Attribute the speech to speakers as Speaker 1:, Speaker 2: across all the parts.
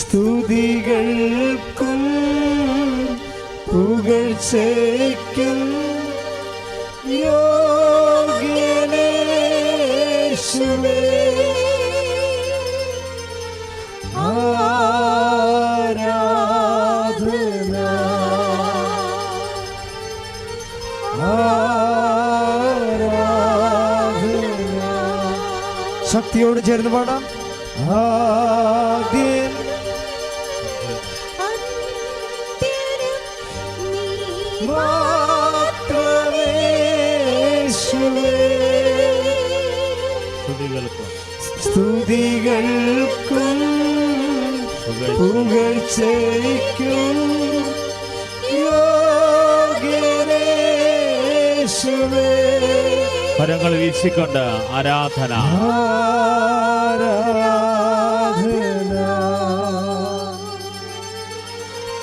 Speaker 1: സ്തുതികൾക്കും പുകഴ്ചയ്ക്കും യോഗ്യനേശുവേ ശക്തിയോട് ചേർന്ന് പാടാം. ആദ്യം
Speaker 2: സ്തുതികൾക്കും
Speaker 1: സ്തുതികൾക്കും പുകഴ്ചയ്ക്കും യോഗ്യനേശുവേ.
Speaker 2: കരങ്ങൾ വീശിക്കൊണ്ട് ആരാധന.
Speaker 1: ആരാധന.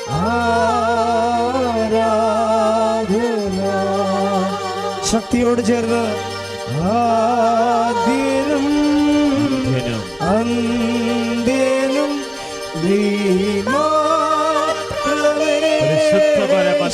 Speaker 1: ആരാധന. ശക്തിയോട് ചേർന്ന് ആദ്യനും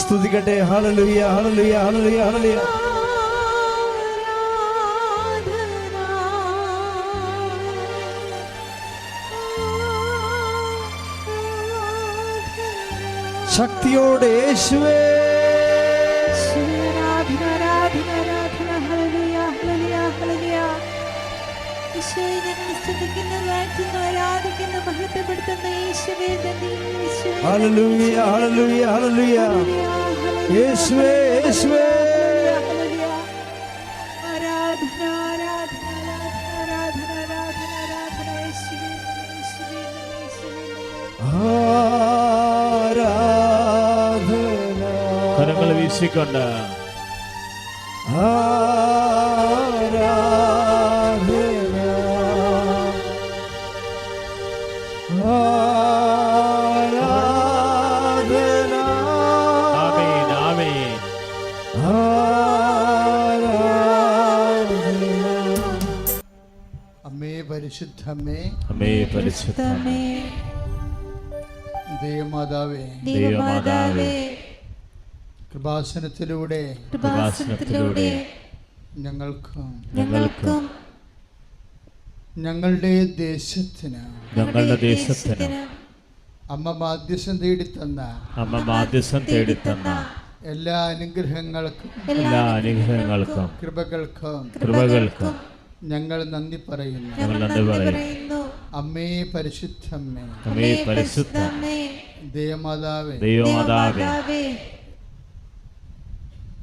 Speaker 1: സ്തുതിക്കട്ടെ. ഹാളലുയ ഹാളലുയ ഹാളലുയ ഹാളലുയ ശക്തിയോടെ യേശുവേ. ഹല്ലേലൂയ ഹല്ലേലൂയ ഹല്ലേലൂയ. യേശുവേ യേശുവേ. ആരാധന
Speaker 2: കരങ്ങൾ വീശിക്കൊണ്ട് ആമേൻ
Speaker 3: അമ്മേ പരിശുദ്ധമ്മേ
Speaker 2: ദേവമാതാവേ പരിശുദ്ധ
Speaker 3: ദേവമാതാവേ.
Speaker 2: ദൈവമാതാവേ.
Speaker 3: കൃപാസനത്തിലൂടെ.
Speaker 2: കൃപാസനത്തിലൂടെ.
Speaker 3: ഞങ്ങൾക്കും
Speaker 2: ഞങ്ങൾക്കും
Speaker 3: ഞങ്ങളുടെ ദേശത്തിന്.
Speaker 2: ഞങ്ങളുടെ ദേശത്തിന്.
Speaker 3: അമ്മ മാധ്യസം തന്ന
Speaker 2: അമ്മ മാധ്യസം തന്ന
Speaker 3: എല്ലാ അനുഗ്രഹങ്ങൾക്കും
Speaker 2: എല്ലാ അനുഗ്രഹങ്ങൾക്കും
Speaker 3: കൃപകൾക്കും
Speaker 2: കൃപകൾക്കും
Speaker 3: ഞങ്ങൾ നന്ദി പറയുന്നു.
Speaker 2: ഞങ്ങൾ നന്ദി പറയുന്നു.
Speaker 3: അമ്മേ പരിശുദ്ധമ്മേ.
Speaker 2: അമ്മേ പരിശുദ്ധ
Speaker 3: ദേവമാതാവേ.
Speaker 2: ദൈവമാതാവേ.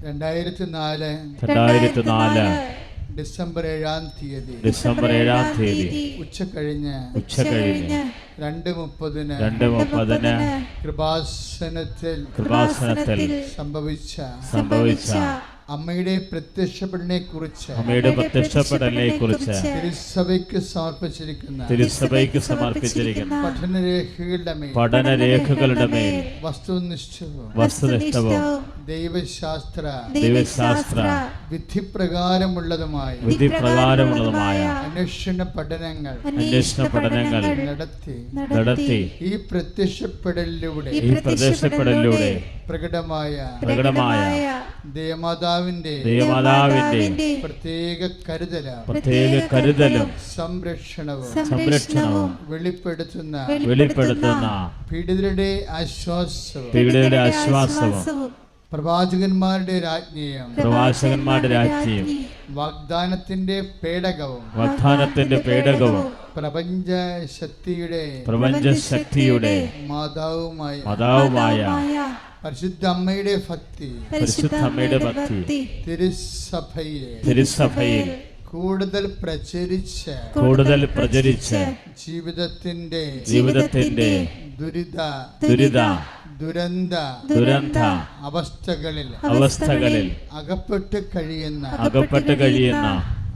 Speaker 3: രണ്ടായിരത്തി നാല്
Speaker 2: രണ്ടായിരത്തി നാല്
Speaker 3: ഡിസംബർ ഏഴാം തീയതി.
Speaker 2: ഡിസംബർ ഏഴാം തീയതി.
Speaker 3: ഉച്ച കഴിഞ്ഞ്
Speaker 2: ഉച്ച കഴിഞ്ഞ്.
Speaker 3: രണ്ട് മുപ്പതിന്
Speaker 2: രണ്ട് മുപ്പതിന്
Speaker 3: കൃപാസനത്തിൽ
Speaker 2: കൃപാസനത്തിൽ
Speaker 3: സംഭവിച്ച
Speaker 2: സംഭവിച്ച
Speaker 3: അമ്മയുടെ പ്രത്യക്ഷപ്പെടലിനെ കുറിച്ച്
Speaker 2: അമ്മയുടെ പ്രത്യക്ഷപ്പെടലിനെ കുറിച്ച്
Speaker 3: തിരുസഭയ്ക്ക് സമർപ്പിച്ചിരിക്കുന്ന
Speaker 2: തിരുസഭയ്ക്ക് സമർപ്പിച്ചിരിക്കുന്ന
Speaker 3: പഠനരേഖകളുടെ മേൽ
Speaker 2: പഠനരേഖകളുടെ മേൽ
Speaker 3: വസ്തുനിഷ്ഠവും
Speaker 2: വസ്തുനിഷ്ഠവും
Speaker 3: ദൈവശാസ്ത്ര
Speaker 2: ദൈവശാസ്ത്ര
Speaker 3: വിധിപ്രകാരമുള്ളതുമായി
Speaker 2: വിധിപ്രകാരമുള്ളതുമായ
Speaker 3: അന്വേഷണ പഠനങ്ങൾ
Speaker 2: അന്വേഷണ പഠനങ്ങൾ
Speaker 3: നടത്തി
Speaker 2: നടത്തി
Speaker 3: ഈ പ്രത്യക്ഷപ്പെടലിലൂടെ
Speaker 2: ഈ പ്രത്യക്ഷപ്പെടലിലൂടെ
Speaker 3: പ്രകടമായ
Speaker 2: പ്രകടമായ
Speaker 3: ദേവമാതാവിന്റെ
Speaker 2: ദേവമാതാവിന്റെ
Speaker 3: പ്രത്യേക കരുതല
Speaker 2: പ്രത്യേക കരുതലും
Speaker 3: സംരക്ഷണവും
Speaker 2: സംരക്ഷണവും
Speaker 3: വെളിപ്പെടുത്തുന്ന
Speaker 2: വെളിപ്പെടുത്തുന്ന
Speaker 3: പീഡിതരുടെ ആശ്വാസവും
Speaker 2: പീഡിതരുടെ ആശ്വാസവും
Speaker 3: പ്രവാചകന്മാരുടെ രാജ്ഞിയും
Speaker 2: പ്രവാചകന്മാരുടെ രാജ്ഞിയും
Speaker 3: വാഗ്ദാനത്തിന്റെ പേടകവും
Speaker 2: വാഗ്ദാനത്തിന്റെ പേടകവും
Speaker 3: പ്രപഞ്ച ശക്തിയുടെ
Speaker 2: പ്രപഞ്ച ശക്തിയുടെ
Speaker 3: മാതാവുമായ
Speaker 2: മാതാവുമായ
Speaker 3: പരിശുദ്ധ അമ്മയുടെ ഭക്തി
Speaker 2: പരിശുദ്ധ അമ്മയുടെ ഭക്തി
Speaker 3: തിരുസഭയെ
Speaker 2: തിരുസഭയിൽ
Speaker 3: കൂടുതൽ പ്രചരിച്ച്
Speaker 2: കൂടുതൽ പ്രചരിച്ച്
Speaker 3: ജീവിതത്തിന്റെ
Speaker 2: ജീവിതത്തിന്റെ
Speaker 3: ദുരിത
Speaker 2: ദുരിത
Speaker 3: ദുരന്ത
Speaker 2: ദുരന്ത
Speaker 3: അവസ്ഥകളിൽ
Speaker 2: അവസ്ഥകളിൽ
Speaker 3: അകപ്പെട്ട് കഴിയുന്ന
Speaker 2: അകപ്പെട്ട് കഴിയുന്ന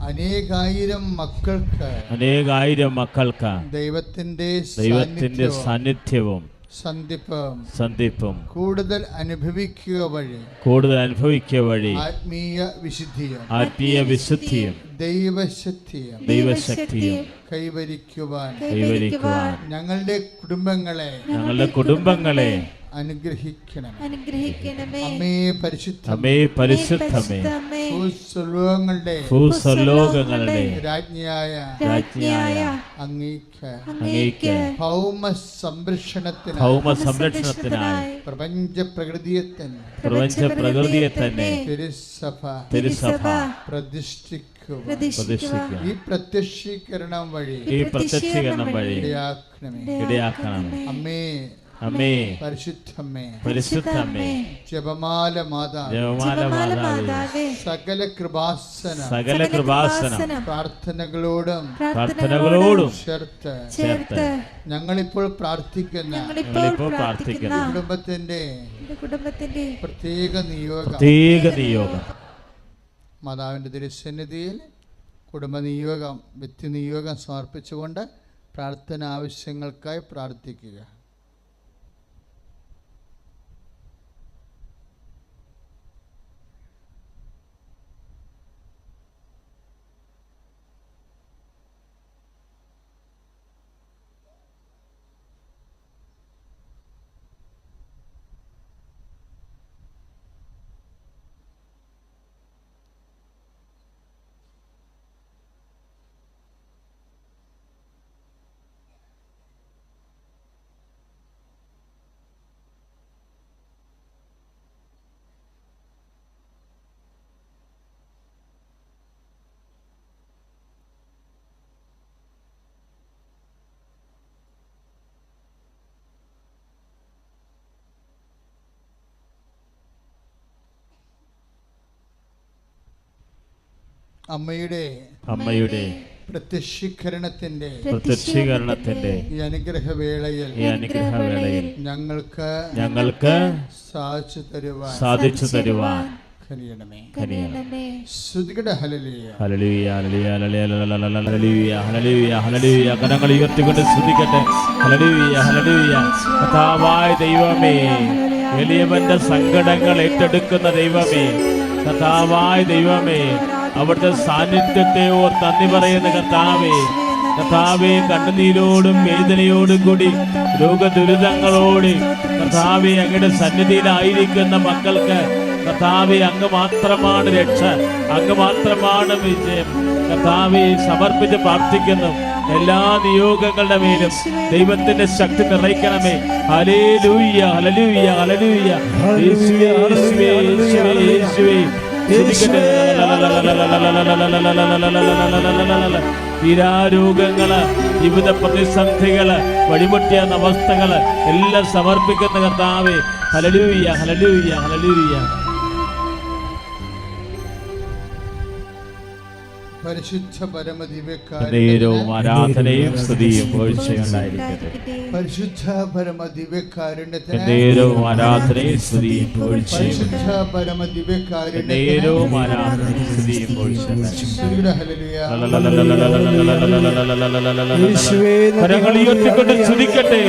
Speaker 3: അനേകായിരം മക്കൾക്ക്
Speaker 2: അനേകായിരം മക്കൾക്ക്
Speaker 3: ദൈവത്തിന്റെ
Speaker 2: ദൈവത്തിന്റെ
Speaker 3: സാന്നിധ്യവും സന്ധിപ്പം
Speaker 2: സന്ധിപ്പം
Speaker 3: കൂടുതൽ അനുഭവിക്കുക വഴി
Speaker 2: കൂടുതൽ അനുഭവിക്കുക വഴി
Speaker 3: ആത്മീയ വിശുദ്ധിയും
Speaker 2: ആത്മീയ വിശുദ്ധിയും
Speaker 3: ദൈവശക്തിയും
Speaker 2: ദൈവശക്തിയും
Speaker 3: കൈവരിക്കുവാൻ
Speaker 2: കൈവരിക്കുവാൻ
Speaker 3: ഞങ്ങളുടെ കുടുംബങ്ങളെ
Speaker 2: ഞങ്ങളുടെ കുടുംബങ്ങളെ
Speaker 3: അനുഗ്രഹിക്കണം
Speaker 4: അനുഗ്രഹിക്കണമേ.
Speaker 3: അമ്മേ പരിശുദ്ധ
Speaker 2: അമ്മേ പരിശുദ്ധമേ.
Speaker 4: പരിശുദ്ധമേ,
Speaker 3: ഭൂസ്വലോകങ്ങളുടെ
Speaker 2: ഭൂസ്വലോകങ്ങളുടെ
Speaker 3: രാജ്ഞിയായ
Speaker 4: രാജ്ഞിയായ
Speaker 3: അങ്ങേക്ക്
Speaker 4: അങ്ങേക്ക്
Speaker 3: ഭൗമ സംരക്ഷണത്തിന്
Speaker 2: ഭൗമ സംരക്ഷണത്തിനായി
Speaker 3: പ്രപഞ്ച പ്രകൃതിയെ തന്നെ
Speaker 2: പ്രപഞ്ച പ്രകൃതിയെ തന്നെ
Speaker 3: തിരുസഭ
Speaker 2: തിരുസഭ
Speaker 3: പ്രതിഷ്ഠിക്കുക ഈ പ്രത്യക്ഷീകരണം വഴി.
Speaker 2: ഈ പ്രത്യക്ഷീകരണം വഴി.
Speaker 3: ഇടയാക്കണമേ.
Speaker 2: ഇടയാക്കണം
Speaker 3: അമ്മേ.
Speaker 2: അമ്മേ.
Speaker 3: പരിശുദ്ധമ്മേ.
Speaker 2: പരിശുദ്ധമ്മേ.
Speaker 3: ജപമാല മാതാ
Speaker 2: ജപമാല മാതാവേ.
Speaker 3: സകല കൃപാസന.
Speaker 2: സകല കൃപാസന.
Speaker 3: പ്രാർത്ഥനകളോടും
Speaker 2: പ്രാർത്ഥനകളോടും
Speaker 3: ചേർത്ത്.
Speaker 4: ചേർത്ത്.
Speaker 3: ഞങ്ങളിപ്പോൾ പ്രാർത്ഥിക്കുന്ന
Speaker 4: ഞങ്ങളിപ്പോൾ പ്രാർത്ഥിക്കുന്ന
Speaker 3: കുടുംബത്തിന്റെ
Speaker 4: കുടുംബത്തിന്റെ
Speaker 3: പ്രത്യേക നിയോഗം.
Speaker 2: പ്രത്യേക നിയോഗം.
Speaker 3: മാതാവിന്റെ തിരുസന്നിധിയിൽ കുടുംബനിയോഗം വ്യക്തി നിയോഗം സമർപ്പിച്ചുകൊണ്ട് പ്രാർത്ഥന ആവശ്യങ്ങൾക്കായി പ്രാർത്ഥിക്കുക. അമ്മയുടെ
Speaker 2: അമ്മയുടെ
Speaker 3: പ്രത്യക്ഷീകരണത്തിന്റെ
Speaker 2: പ്രത്യക്ഷീകരണത്തിന്റെ
Speaker 3: ഈ അനുഗ്രഹവേളയിൽ
Speaker 2: ഈ അനുഗ്രഹവേളയിൽ
Speaker 3: ഞങ്ങൾക്ക്
Speaker 2: ഞങ്ങൾക്ക്
Speaker 3: സാധിച്ചു തരുവാൻ
Speaker 2: സാധിച്ചു തരുവാൻ. കരങ്ങൾ ഉയർത്തിക്കൊണ്ട് ദൈവമേ സങ്കടങ്ങൾ ഏറ്റെടുക്കുന്ന ദൈവമേ കഥാവായ ദൈവമേ അവിടുത്തെ സാന്നിധ്യത്തെ ഓർ നന്ദി പറയുന്ന കർത്താവേ കർത്താവെ കണ്ണുനീരോടും വേദനയോടും കൂടി രോഗദുരിതങ്ങളോട് കർത്താവെ അങ്ങയുടെ സന്നിധിയിലായിരിക്കുന്ന മക്കൾക്ക് കർത്താവെ അങ്ങ് മാത്രമാണ് രക്ഷ അങ്ങ് മാത്രമാണ് വിജയം. കർത്താവെ സമർപ്പിച്ച് പ്രാർത്ഥിക്കുന്നു. എല്ലാ നിയോഗങ്ങളുടെ മേലും ദൈവത്തിന്റെ ശക്തി നിറയ്ക്കണമേ. ഹലേ ലൂയ്യ ഹലലൂയ്യ യേശുവേ തീരാരോഗങ്ങൾ ജീവിത പ്രതിസന്ധികൾ വഴിമുട്ടിയ അവസ്ഥകൾ എല്ലാം സമർപ്പിക്കുന്ന കർത്താവേ. ഹലലൂയ ഹലലൂയ ഹലലൂയ
Speaker 3: പരിശുദ്ധ
Speaker 2: നേരവും
Speaker 3: പരമദിവ്യക്കാരുണ്യത്തിന്
Speaker 2: ആരാധനയും സ്തുതിയും
Speaker 3: പരിശുദ്ധ പരമദിവ്യക്കാരുണ്യത്തിന്
Speaker 2: നേരവും ആരാധനയും സ്തുതിയും
Speaker 3: പരിശുദ്ധ
Speaker 2: നേരവും ആരാധനയും സ്തുതിയും സ്തുതിക്കട്ടെ.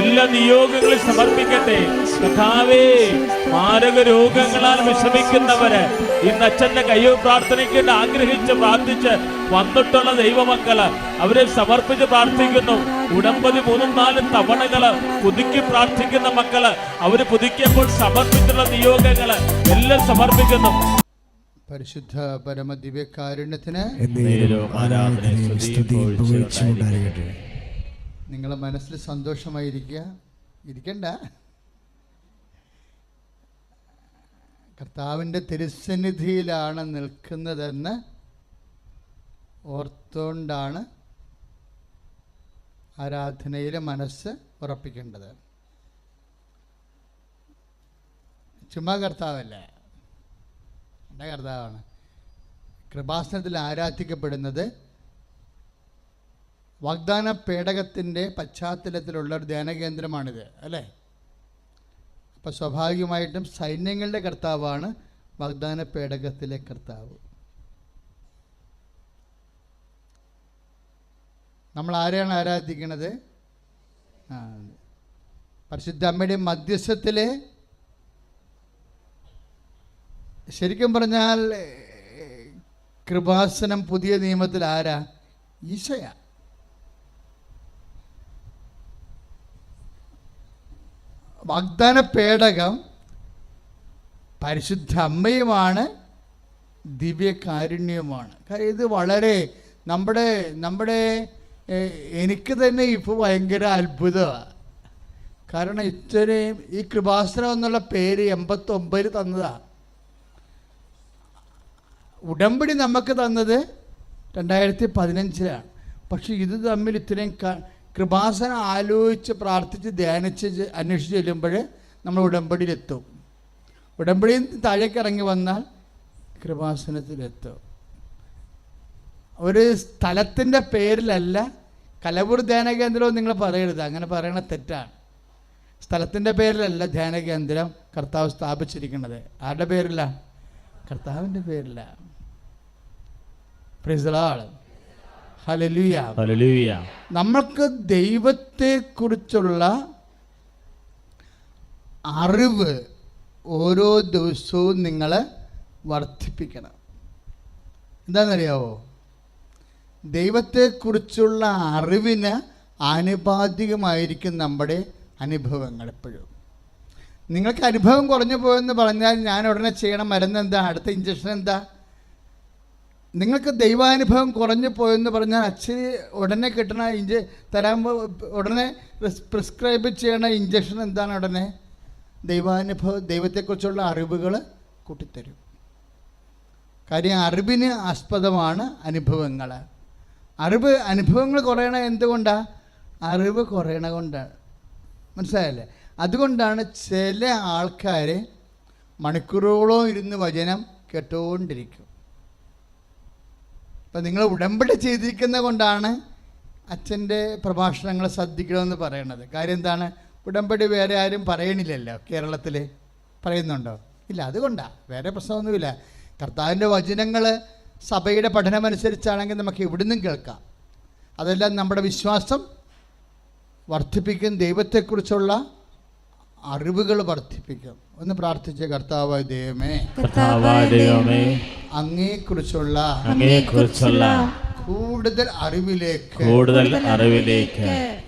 Speaker 2: എല്ലാ നിയോഗങ്ങളും സമർപ്പിക്കട്ടെ. കഥാവേ മാരക രോഗങ്ങളാൽ വിഷമിക്കുന്നവര് ഇന്ന് അച്ഛന്റെ കയ്യോ പ്രാർത്ഥനയ്ക്ക് ആഗ്രഹിച്ച് പ്രാർത്ഥിച്ച് വന്നിട്ടുള്ള ദൈവമക്കൾ അവരെ സമർപ്പിച്ച് പ്രാർത്ഥിക്കുന്നു. ഉടമ്പതി മൂന്നും നാലും തവണകൾ പുതുക്കി പ്രാർത്ഥിക്കുന്ന മക്കൾ അവർ പുതുക്കിയപ്പോൾ സമർപ്പിച്ചുള്ള നിയോഗങ്ങൾ എല്ലാം സമർപ്പിക്കുന്നു.
Speaker 3: പരിശുദ്ധ പരമദിവ്യകാരുണ്യത്തിന്
Speaker 2: നേരവും ആരാധനയും സ്തുതിയും വീഴ്ചയും ഉണ്ടായിരിക്കട്ടെ.
Speaker 3: നിങ്ങളെ മനസ്സിൽ സന്തോഷമായിരിക്കുക. ഇരിക്കണ്ട. കർത്താവിന്റെ തിരുസന്നിധിയിലാണ് നിൽക്കുന്നതെന്ന് ഓർത്തുകൊണ്ടാണ് ആരാധനയിൽ മനസ്സ് ഉറപ്പിക്കേണ്ടത്. ചുമ്മാ കർത്താവല്ലേ? എന്റെ കർത്താവാണ്. കൃപാസനത്തിൽ ആരാധിക്കപ്പെടുന്നത് വാഗ്ദാന പേടകത്തിന്റെ പശ്ചാത്തലത്തിലുള്ള ഒരു ധ്യാനകേന്ദ്രമാണിത് അല്ലേ? അപ്പോൾ സ്വാഭാവികമായിട്ടും സൈന്യങ്ങളുടെ കർത്താവാണ് വാഗ്ദാന പേടകത്തിലെ കർത്താവ്. നമ്മൾ ആരെയാണ് ആരാധിക്കുന്നത്? ആ പരിശുദ്ധ അമ്മയുടെ മധ്യസ്ഥത്തിലെ ശരിക്കും പറഞ്ഞാൽ കൃപാസനം പുതിയ നിയമത്തിൽ ആരാ? ഈശയ. വാഗ്ദാന പേടകം പരിശുദ്ധ അമ്മയുമാണ് ദിവ്യകാരുണ്യവുമാണ്. കാര്യം ഇത് വളരെ നമ്മുടെ നമ്മുടെ എനിക്ക് തന്നെ ഇപ്പോൾ ഭയങ്കര അത്ഭുതമാണ് കാരണം ഇത്രയും ഈ കൃപാസനം എന്നുള്ള പേര് എൺപത്തൊമ്പതിൽ തന്നതാണ് ഉടമ്പടി നമുക്ക് തന്നത് രണ്ടായിരത്തി പതിനഞ്ചിലാണ് പക്ഷെ ഇത് തമ്മിൽ ഇത്രയും കൃപാസനം ആലോചിച്ച് പ്രാർത്ഥിച്ച് ധ്യാനിച്ച് അന്വേഷിച്ച് ചെല്ലുമ്പോൾ നമ്മൾ ഉടമ്പടിയിലെത്തും. ഉടമ്പടിയിൽ താഴേക്ക് ഇറങ്ങി വന്നാൽ കൃപാസനത്തിലെത്തും. ഒരു സ്ഥലത്തിന്റെ പേരിലല്ല കലവൂർ ധ്യാന കേന്ദ്രവും നിങ്ങൾ പറയരുത്. അങ്ങനെ പറയണ തെറ്റാണ്. സ്ഥലത്തിന്റെ പേരിലല്ല ധ്യാന കേന്ദ്രം കർത്താവ് സ്ഥാപിച്ചിരിക്കുന്നത്. ആരുടെ പേരില്ല കർത്താവിന്റെ പേരില്ല പ്രിസലാൾ ഹലലുയ നമ്മൾക്ക് ദൈവത്തെക്കുറിച്ചുള്ള അറിവ് ഓരോ ദിവസവും നിങ്ങൾ വർദ്ധിപ്പിക്കണം. എന്താണെന്നറിയാവോ? ദൈവത്തെക്കുറിച്ചുള്ള അറിവിന് ആനുപാതികമായിരിക്കും നമ്മുടെ അനുഭവങ്ങൾ എപ്പോഴും. നിങ്ങൾക്ക് അനുഭവം കുറഞ്ഞു പോയെന്ന് പറഞ്ഞാൽ ഞാൻ ഉടനെ ചെയ്യണം. മരുന്ന് എന്താ? അടുത്ത ഇഞ്ചക്ഷൻ എന്താ? നിങ്ങൾക്ക് ദൈവാനുഭവം കുറഞ്ഞു പോയെന്ന് പറഞ്ഞാൽ അച്ഛന് ഉടനെ കിട്ടണ ഇഞ്ച തരാൻ ഉടനെ പ്രിസ്- പ്രിസ്ക്രൈബ് ചെയ്യണ ഇഞ്ചക്ഷൻ എന്താണ് ഉടനെ? ദൈവാനുഭവം ദൈവത്തെക്കുറിച്ചുള്ള അറിവുകൾ കൂട്ടിത്തരും. കാര്യം അറിവിന് ആസ്പദമാണ് അനുഭവങ്ങൾ അറിവ് അനുഭവങ്ങൾ കുറയണ എന്തുകൊണ്ടാണ് അറിവ് കുറയണ കൊണ്ടാണ് മനസ്സിലായല്ലേ? അതുകൊണ്ടാണ് ചില ആൾക്കാർ മണിക്കൂറുകളോളം ഇരുന്ന് വചനം കേട്ടുകൊണ്ടിരിക്കും അപ്പം നിങ്ങൾ ഉടമ്പടി ചെയ്തിരിക്കുന്ന കൊണ്ടാണ് അച്ഛന്റെ പ്രഭാഷണങ്ങൾ ശ്രദ്ധിക്കണമെന്ന് പറയണത്. കാര്യം എന്താണ്? ഉടമ്പടി വേറെ ആരും പറയണില്ലല്ലോ കേരളത്തിൽ പറയുന്നുണ്ടോ? ഇല്ല അതുകൊണ്ടാണ് വേറെ പ്രശ്നമൊന്നുമില്ല. കർത്താവിന്റെ വചനങ്ങൾ സഭയുടെ പഠനമനുസരിച്ചാണെങ്കിൽ നമുക്ക് എവിടുന്നും കേൾക്കാം. അതെല്ലാം നമ്മുടെ വിശ്വാസം വർദ്ധിപ്പിക്കും ദൈവത്തെക്കുറിച്ചുള്ള അറിവുകൾ വർദ്ധിപ്പിക്കും. ഒന്ന് പ്രാർത്ഥിച്ച കർത്താവായ ദൈവമേ.
Speaker 2: കർത്താവായ ദൈവമേ.
Speaker 3: അങ്ങേക്കുറിച്ചുള്ള
Speaker 2: അങ്ങേക്കുറിച്ചുള്ള
Speaker 3: കൂടുതൽ അറിവിലേക്ക്
Speaker 2: കൂടുതൽ അറിവിലേക്ക്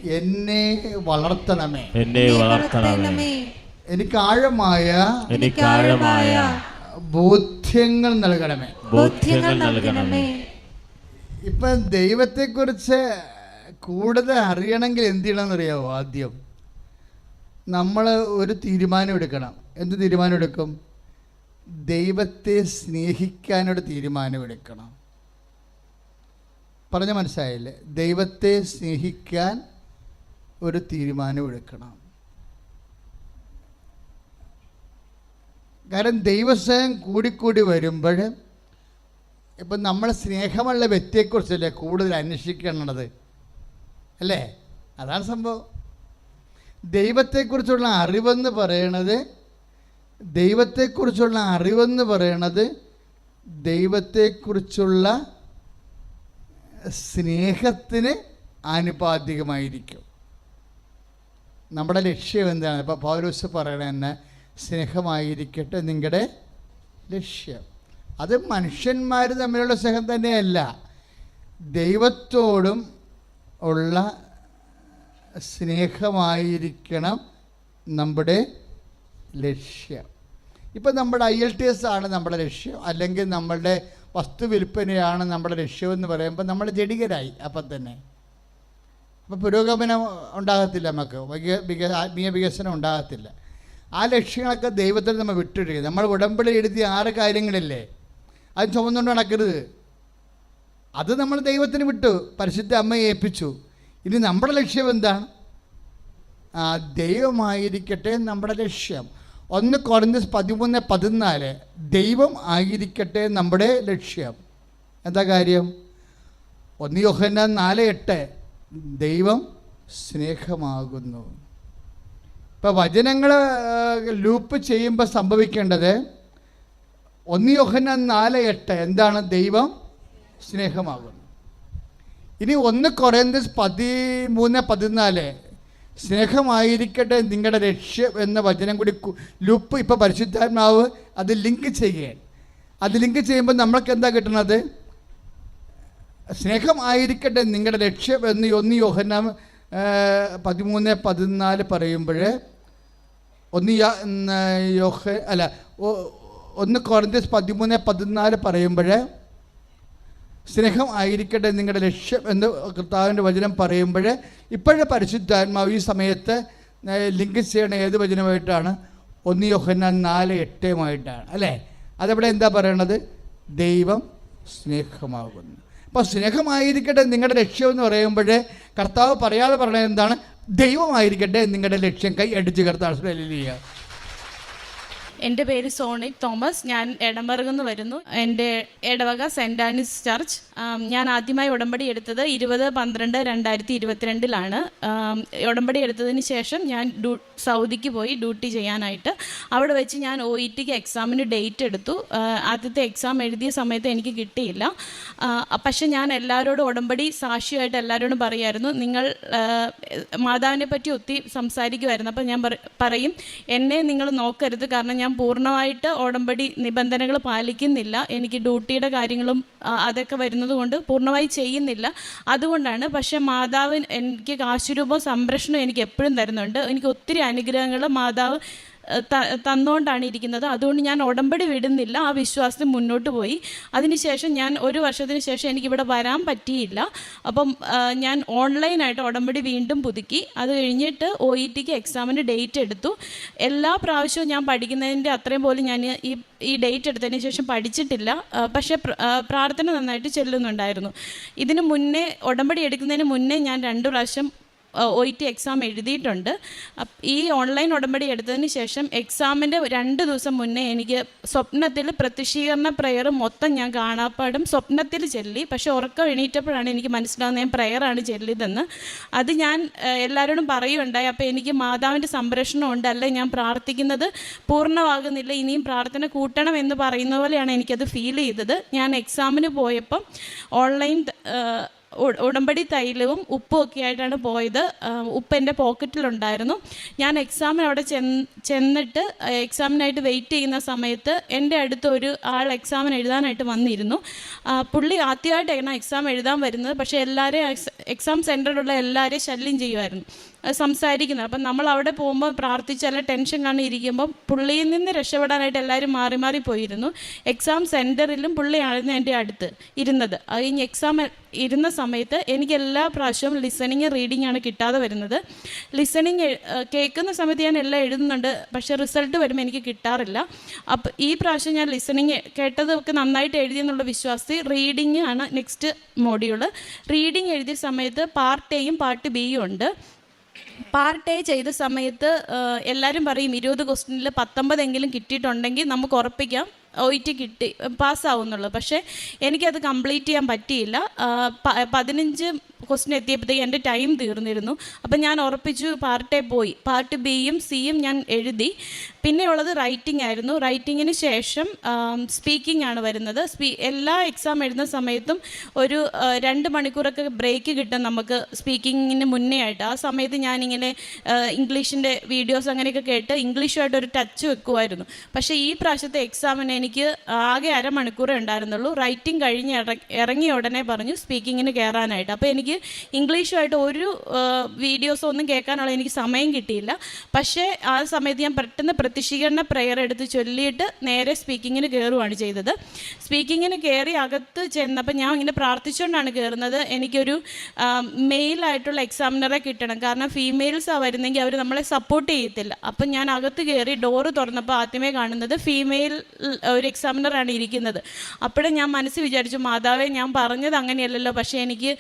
Speaker 3: എന്നെ വളർത്തണമേ.
Speaker 2: എന്നെ വളർത്തണമേ.
Speaker 3: എനിക്ക് ആഴമായ
Speaker 2: എനിക്ക് ആഴമായ
Speaker 3: ബോധ്യങ്ങൾ നൽകണമേ.
Speaker 2: ബോധ്യങ്ങൾ നൽകണമേ.
Speaker 3: ദൈവത്തെ ദൈവത്തെക്കുറിച്ച് കൂടുതൽ അറിയണമെങ്കിൽ എന്ത് ചെയ്യണം എന്നറിയാവോ ആദ്യം? നമ്മൾ ഒരു തീരുമാനം എടുക്കണം. എന്ത് തീരുമാനം എടുക്കും? ദൈവത്തെ സ്നേഹിക്കാനൊരു തീരുമാനം എടുക്കണം. പറഞ്ഞ മനസ്സിലായില്ലേ? ദൈവത്തെ സ്നേഹിക്കാൻ ഒരു തീരുമാനം എടുക്കണം. കാരണം ദൈവസ്നേഹം കൂടിക്കൂടി വരുമ്പോൾ ഇപ്പം നമ്മൾ സ്നേഹമുള്ള വ്യക്തിയെക്കുറിച്ചല്ലേ കൂടുതൽ അന്വേഷിക്കേണ്ടത്? അല്ലേ? അതാണ് സംഭവം. ദൈവത്തെക്കുറിച്ചുള്ള അറിവെന്ന് പറയണത് ദൈവത്തെക്കുറിച്ചുള്ള അറിവെന്ന് പറയണത് ദൈവത്തെക്കുറിച്ചുള്ള സ്നേഹത്തിന് ആനുപാതികമായിരിക്കും. നമ്മുടെ ലക്ഷ്യം എന്താണ്? ഇപ്പോൾ പൗലോസ് പറയണ തന്നെ സ്നേഹമായിരിക്കട്ടെ നിങ്ങളുടെ ലക്ഷ്യം. അത് മനുഷ്യന്മാർ തമ്മിലുള്ള സ്നേഹം തന്നെയല്ല. ദൈവത്തോടും ഉള്ള സ്നേഹമായിരിക്കണം നമ്മുടെ ലക്ഷ്യം. ഇപ്പം നമ്മുടെ ഐ എൽ ടി എസ് ആണ് നമ്മുടെ ലക്ഷ്യം. അല്ലെങ്കിൽ നമ്മളുടെ വസ്തു വിൽപ്പനയാണ് നമ്മുടെ ലക്ഷ്യമെന്ന് പറയുമ്പോൾ നമ്മൾ ജഡികരായി അപ്പം തന്നെ. അപ്പോൾ പുരോഗമനം ഉണ്ടാകത്തില്ല നമുക്ക്. ആത്മീയ വികസനം ഉണ്ടാകത്തില്ല. ആ ലക്ഷ്യങ്ങളൊക്കെ ദൈവത്തിൽ നമ്മൾ വിട്ടിട്ട് നമ്മൾ ഉടമ്പടി എഴുതിയ ആറ് കാര്യങ്ങളില്ലേ? അത് ചുമന്നുകൊണ്ട് നടക്കരുത്. അത് നമ്മൾ ദൈവത്തിന് വിട്ടു. പരിശുദ്ധ അമ്മയെ ഏൽപ്പിച്ചു. ഇനി നമ്മുടെ ലക്ഷ്യം എന്താണ്? ആ ദൈവമായിരിക്കട്ടെ നമ്മുടെ ലക്ഷ്യം. ഒന്ന് കുറഞ്ഞ പതിമൂന്ന് പതിനാല്. ദൈവം ആയിരിക്കട്ടെ നമ്മുടെ ലക്ഷ്യം. എന്താ കാര്യം? ഒന്ന് യോഹന്നാൻ നാല് എട്ട്. ദൈവം സ്നേഹമാകുന്നു. ഇപ്പം വചനങ്ങൾ ലൂപ്പ് ചെയ്യുമ്പോൾ സംഭവിക്കേണ്ടത് ഒന്ന് നാല് എട്ട് എന്താണ് ദൈവം സ്നേഹമാകുന്നു. ഇനി ഒന്ന് കൊറേന്തസ് പതിമൂന്ന് പതിനാല്. സ്നേഹമായിരിക്കട്ടെ നിങ്ങളുടെ ലക്ഷ്യം എന്ന വചനം കൂടി ലുപ്പ് ഇപ്പോൾ പരിശുദ്ധാത്മാവ് അത് ലിങ്ക് ചെയ്യുകയാണ് അത് ലിങ്ക് ചെയ്യുമ്പോൾ നമ്മൾക്ക് എന്താ കിട്ടുന്നത്? സ്നേഹമായിരിക്കട്ടെ നിങ്ങളുടെ ലക്ഷ്യം എന്ന് ഒന്ന് യോഹന പതിമൂന്ന് പതിനാല് പറയുമ്പോൾ ഒന്ന് യോഹ അല്ല ഒന്ന് കോറന്തീസ് പതിമൂന്ന് പതിനാല് പറയുമ്പോൾ സ്നേഹം ആയിരിക്കട്ടെ നിങ്ങളുടെ ലക്ഷ്യം എന്ന് കർത്താവിന്റെ വചനം പറയുമ്പോൾ ഇപ്പോഴേ പരിശുദ്ധാത്മാവ് ഈ സമയത്ത് ലിങ്ക് ചെയ്യണ ഏത് വചനമായിട്ടാണ്? ഒന്ന് യോഹന നാല് എട്ടുമായിട്ടാണ് അല്ലേ? അതവിടെ എന്താ പറയണത്? ദൈവം സ്നേഹമാകുന്നു. അപ്പോൾ സ്നേഹമായിരിക്കട്ടെ നിങ്ങളുടെ ലക്ഷ്യം എന്ന് പറയുമ്പോൾ കർത്താവ് പറയാതെ പറയണത് എന്താണ്? ദൈവമായിരിക്കട്ടെ നിങ്ങളുടെ ലക്ഷ്യം കൈ അടിച്ചു കർത്താവ് ശ്രദ്ധിക്കുക
Speaker 5: എന്റെ പേര് സോണി തോമസ്. ഞാൻ എടമറുകിൽ നിന്ന് വരുന്നു. എന്റെ എടവക സെന്റ് ആനിസ് ചർച്ച്. ഞാൻ ആദ്യമായി ഉടമ്പടി എടുത്തത് ഇരുപത് പന്ത്രണ്ട് രണ്ടായിരത്തി ഇരുപത്തിരണ്ടിലാണ്. ഉടമ്പടി എടുത്തതിന് ശേഷം ഞാൻ ഡ്യൂ സൗദിക്ക് പോയി ഡ്യൂട്ടി ചെയ്യാനായിട്ട്. അവിടെ വെച്ച് ഞാൻ ഒ ഇ ടിക്ക് എക്സാമിന് ഡേറ്റ് എടുത്തു. ആദ്യത്തെ എക്സാം എഴുതിയ സമയത്ത് എനിക്ക് കിട്ടിയില്ല. പക്ഷെ ഞാൻ എല്ലാവരോടും ഉടമ്പടി സാക്ഷിയായിട്ട് എല്ലാവരോടും പറയായിരുന്നു. നിങ്ങൾ മാതാവിനെ പറ്റി ഒത്തിരി സംസാരിക്കുമായിരുന്നു അപ്പോൾ ഞാൻ പറയും എന്നെ നിങ്ങൾ നോക്കരുത്. കാരണം ഞാൻ പൂർണമായിട്ട് ഓടമ്പടി നിബന്ധനകൾ പാലിക്കുന്നില്ല. എനിക്ക് ഡ്യൂട്ടിയുടെ കാര്യങ്ങളും അതൊക്കെ വരുന്നത് കൊണ്ട് പൂർണമായി ചെയ്യുന്നില്ല. അതുകൊണ്ടാണ് പക്ഷേ മാതാവ് എനിക്ക് കാശുരൂപം സംരക്ഷണം എനിക്ക് എപ്പോഴും തരുന്നുണ്ട്. എനിക്ക് ഒത്തിരി അനുഗ്രഹങ്ങൾ മാതാവ് തന്നുകൊണ്ടാണ് ഇരിക്കുന്നത്. അതുകൊണ്ട് ഞാൻ ഉടമ്പടി വിടുന്നില്ല. ആ വിശ്വാസത്തിൽ മുന്നോട്ട് പോയി. അതിനുശേഷം ഞാൻ ഒരു വർഷത്തിന് ശേഷം എനിക്കിവിടെ വരാൻ പറ്റിയില്ല. അപ്പം ഞാൻ ഓൺലൈനായിട്ട് ഉടമ്പടി വീണ്ടും പുതുക്കി. അത് കഴിഞ്ഞിട്ട് ഒ ഇ ടിക്ക് എക്സാമിന് ഡേറ്റ് എടുത്തു. എല്ലാ പ്രാവശ്യവും ഞാൻ പഠിക്കുന്നതിന്റെ അത്രയും പോലും ഞാൻ ഈ ഈ ഡേറ്റ് എടുത്തതിന് ശേഷം പഠിച്ചിട്ടില്ല. പക്ഷേ പ്രാർത്ഥന നന്നായിട്ട് ചെല്ലുന്നുണ്ടായിരുന്നു. ഇതിന് മുന്നേ ഉടമ്പടി എടുക്കുന്നതിന് മുന്നേ ഞാൻ രണ്ട് പ്രാവശ്യം ഒ ടി എക്സാം എഴുതിയിട്ടുണ്ട്. ഈ ഓൺലൈൻ ഉടമ്പടി എടുത്തതിന് ശേഷം എക്സാമിന്റെ രണ്ട് ദിവസം മുന്നേ എനിക്ക് സ്വപ്നത്തിൽ പ്രത്യക്ഷീകരണ പ്രയർ മൊത്തം ഞാൻ കാണാപ്പാടും സ്വപ്നത്തിൽ ചെല്ലി. പക്ഷെ ഉറക്കം എണീറ്റപ്പോഴാണ് എനിക്ക് മനസ്സിലാവുന്നത് ഞാൻ പ്രെയറാണ് ചെല്ലിയതെന്ന്. അത് ഞാൻ എല്ലാവരോടും പറയുകയുണ്ടായി. അപ്പോൾ എനിക്ക് മാതാവിന്റെ സംരക്ഷണം ഉണ്ട്. അല്ലെ ഞാൻ പ്രാർത്ഥിക്കുന്നത്? പൂർണമാകുന്നില്ല. ഇനിയും പ്രാർത്ഥന കൂട്ടണം എന്ന് പറയുന്ന പോലെയാണ് എനിക്കത് ഫീൽ ചെയ്തത്. ഞാൻ എക്സാമിന് പോയപ്പം ഓൺലൈൻ ഉടമ്പടി തൈലവും ഉപ്പും ഒക്കെ ആയിട്ടാണ് പോയത്. ഉപ്പ് എന്റെ പോക്കറ്റിലുണ്ടായിരുന്നു. ഞാൻ എക്സാമിന് അവിടെ ചെന്ന് ചെന്നിട്ട് എക്സാമിനായിട്ട് വെയിറ്റ് ചെയ്യുന്ന സമയത്ത് എന്റെ അടുത്ത് ഒരു ആൾ എക്സാമിന് എഴുതാനായിട്ട് വന്നിരുന്നു. പുള്ളി ആദ്യമായിട്ടാണ് എക്സാം എഴുതാൻ വരുന്നത്. പക്ഷേ എല്ലാവരെയും എക്സാം സെന്ററിലുള്ള എല്ലാവരെയും ശല്യം ചെയ്യുമായിരുന്നു. സംസാരിക്കുന്നത്. അപ്പം നമ്മൾ അവിടെ പോകുമ്പോൾ പ്രാർത്ഥിച്ചാൽ ടെൻഷൻ കാണി ഇരിക്കുമ്പോൾ പുള്ളിയിൽ നിന്ന് രക്ഷപ്പെടാനായിട്ട് എല്ലാവരും മാറി മാറി പോയിരുന്നു. എക്സാം സെന്ററിലും പുള്ളിയായിരുന്നു എന്റെ അടുത്ത് ഇരുന്നത്. കഴിഞ്ഞ് എക്സാം ഇരുന്ന സമയത്ത് എനിക്ക് എല്ലാ പ്രാവശ്യവും ലിസണിങ് റീഡിംഗ് ആണ് കിട്ടാതെ വരുന്നത്. ലിസണിങ് കേൾക്കുന്ന സമയത്ത് ഞാൻ എല്ലാം എഴുതുന്നുണ്ട്. പക്ഷേ റിസൾട്ട് വരുമ്പോൾ എനിക്ക് കിട്ടാറില്ല. അപ്പം ഈ പ്രാവശ്യം ഞാൻ ലിസണിങ് കേട്ടതൊക്കെ നന്നായിട്ട് എഴുതിയെന്നുള്ള വിശ്വാസത്തിൽ റീഡിംഗ് ആണ് നെക്സ്റ്റ് മോഡ്യൂൾ റീഡിംഗ് എഴുതിയ സമയത്ത് പാർട്ട് എയും പാർട്ട് ബിയും ഉണ്ട്. പാർട്ട് എ ചെയ്ത സമയത്ത് എല്ലാവരും പറയും ഇരുപത് ക്വസ്റ്റിനിൽ പത്തൊമ്പതെങ്കിലും കിട്ടിയിട്ടുണ്ടെങ്കിൽ നമുക്ക് ഉറപ്പിക്കാം. ഒ ഇ ടി കിട്ടി പാസ്സാവുന്നുള്ളൂ. പക്ഷേ എനിക്കത് കംപ്ലീറ്റ് ചെയ്യാൻ പറ്റിയില്ല. പതിനഞ്ച് ക്വസ്റ്റ്യൻ എത്തിയപ്പോഴത്തേക്ക് എന്റെ ടൈം തീർന്നിരുന്നു. അപ്പം ഞാൻ ഉറപ്പിച്ചു പാർട്ട് എ പോയി. പാർട്ട് ബിയും സിയും ഞാൻ എഴുതി. പിന്നെ ഉള്ളത് റൈറ്റിംഗ് ആയിരുന്നു. റൈറ്റിങ്ങിന് ശേഷം സ്പീക്കിംഗ് ആണ് വരുന്നത്. സ്പീ എല്ലാ എക്സാം എഴുതുന്ന സമയത്തും ഒരു രണ്ട് മണിക്കൂറൊക്കെ ബ്രേക്ക് കിട്ടും നമുക്ക് സ്പീക്കിങ്ങിന് മുന്നേ ആയിട്ട്. ആ സമയത്ത് ഞാനിങ്ങനെ ഇംഗ്ലീഷിന്റെ വീഡിയോസ് അങ്ങനെയൊക്കെ കേട്ട് ഇംഗ്ലീഷുമായിട്ട് ഒരു ടച്ച് വെക്കുമായിരുന്നു. പക്ഷേ ഈ പ്രാവശ്യത്തെ എക്സാമിന് എനിക്ക് ആകെ അരമണിക്കൂറേ ഉണ്ടായിരുന്നുള്ളൂ. റൈറ്റിംഗ് കഴിഞ്ഞ് ഇറ- ഇറങ്ങിയ ഉടനെ പറഞ്ഞു സ്പീക്കിങ്ങിന് കയറാനായിട്ട് അപ്പോൾ എനിക്ക് ഇംഗ്ലീഷുമായിട്ട് ഒരു വീഡിയോസോ ഒന്നും കേൾക്കാനുള്ള എനിക്ക് സമയം കിട്ടിയില്ല. പക്ഷേ ആ സമയത്ത് ഞാൻ പെട്ടെന്ന് പ്രതിഷീകരണ പ്രെയർ എടുത്ത് ചൊല്ലിയിട്ട് നേരെ സ്പീക്കിങ്ങിന് കയറുകയാണ് ചെയ്തത്. സ്പീക്കിങ്ങിന് കയറി അകത്ത് ചെന്നപ്പോൾ ഞാൻ ഇങ്ങനെ പ്രാർത്ഥിച്ചുകൊണ്ടാണ് കയറുന്നത് എനിക്കൊരു മെയിലായിട്ടുള്ള എക്സാമിനറെ കിട്ടണം. കാരണം ഫീമെയിൽസാണ് വരുന്നെങ്കിൽ അവർ നമ്മളെ സപ്പോർട്ട് ചെയ്യത്തില്ല. അപ്പം ഞാൻ അകത്ത് കയറി ഡോറ് തുറന്നപ്പോൾ ആദ്യമേ കാണുന്നത് ഫീമെയിൽ ഒരു എക്സാമിനറാണ് ഇരിക്കുന്നത്. അപ്പോഴും ഞാൻ മനസ്സ് വിചാരിച്ചു മാതാവേ ഞാൻ പറഞ്ഞത് അങ്ങനെയല്ലല്ലോ. പക്ഷേ എനിക്ക്